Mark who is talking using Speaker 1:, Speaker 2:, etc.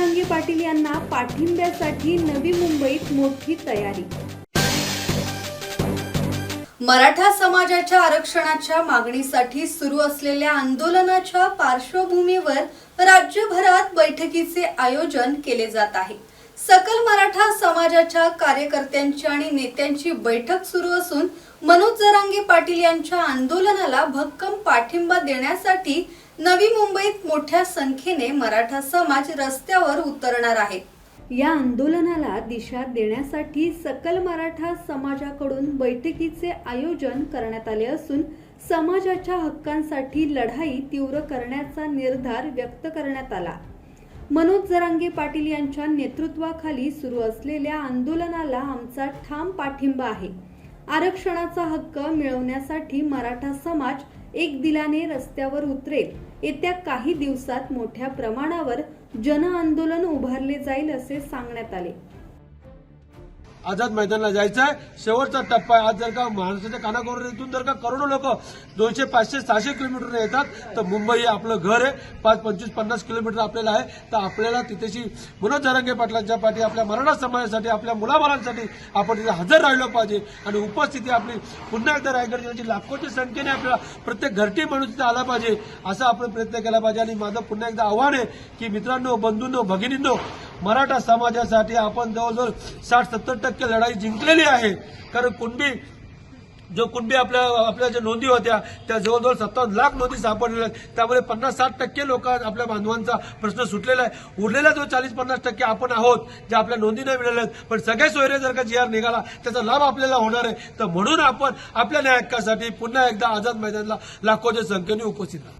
Speaker 1: जरांगी पाटील यांना पाठिंब्यासाठी नवी मुंबईत मोठी तयारी.
Speaker 2: मराठा समाजाच्या आरक्षणाच्या मागणीसाठी सुरू असलेल्या आंदोलनाच्या पार्श्वभूमीवर राज्यभरात बैठकीचे आयोजन केले जात आहे. सकल मराठा समाजाच्या कार्यकर्त्यांची आणि नेत्यांची बैठक सुरू असून मनोज जरांगे पाटील यांच्या आंदोलनाला भक्कम पाठिंबा देण्यासाठी नवी मुंबईत मोठ्या संख्येने मराठा समाज रस्त्यावर उतरणार आहे.
Speaker 1: या आंदोलनाला दिशा देण्यासाठी सकल मराठा समाजाकडून बैठकीचे आयोजन करण्यात आले असून समाजाच्या हक्कांसाठी लढाई तीव्र करण्याचा निर्धार व्यक्त करण्यात आला. मनोज जरांगे पाटील यांच्या नेतृत्वाखाली सुरू असलेल्या आंदोलनाला आमचा ठाम पाठिंबा आहे. आरक्षणाचा हक्क मिळवण्यासाठी मराठा समाज एक दिलाने रस्त्यावर उतरेल. येत्या काही दिवसात मोठ्या प्रमाणावर जन आंदोलन उभारले जाईल असे सांगण्यात आले.
Speaker 3: आझाद मैदानला जायचं आहे शेवटचा टप्पा आहे. आज जर का महाराष्ट्राच्या कानाकोपऱ्यातून जर का करोडो लोक दोनशे पाचशे सहाशे किलोमीटर येतात तर मुंबई हे आपलं घर आहे. पाच पंचवीस पन्नास किलोमीटर आपल्याला आहे. तर आपल्याला तिथेशी मनोज जरांगे पाटलांच्या पाठी आपल्या मराठा समाजासाठी आपल्या मुलाबाळांसाठी आपण तिथे हजर राहिलो पाहिजे. आणि उपस्थिती आपली पुन्हा एकदा रायगड जिल्ह्याची लाखोच्या संख्येने आपल्याला प्रत्येक घरटी माणूस तिथे आला पाहिजे. असा आपण प्रयत्न केला पाहिजे. आणि माझं पुन्हा एकदा आव्हान आहे की मित्रांनो बंधूंनो भगिनींनो मराठा समाजासाठी आपण जवळजवळ साठ सत्तर टक्के लढाई जिंकलेली आहे. कारण कुणबी जो कुणबी आपल्या आपल्या ज्या नोंदी होत्या त्या जवळजवळ सत्तावन्न लाख नोंदी सापडलेल्या आहेत. त्यामुळे पन्नास साठ टक्के लोक आपल्या बांधवांचा प्रश्न सुटलेला आहे. उरलेला जो चाळीस पन्नास टक्के आपण आहोत जे आपल्या नोंदी नाही मिळाल्या आहेत पण सगळे सोयरे जर का जी आर निघाला त्याचा लाभ आपल्याला होणार आहे. तर म्हणून आपण आपल्या न्याय हक्कासाठी पुन्हा एकदा आझाद मैदानला लाखोच्या संख्येने उपस्थित राहू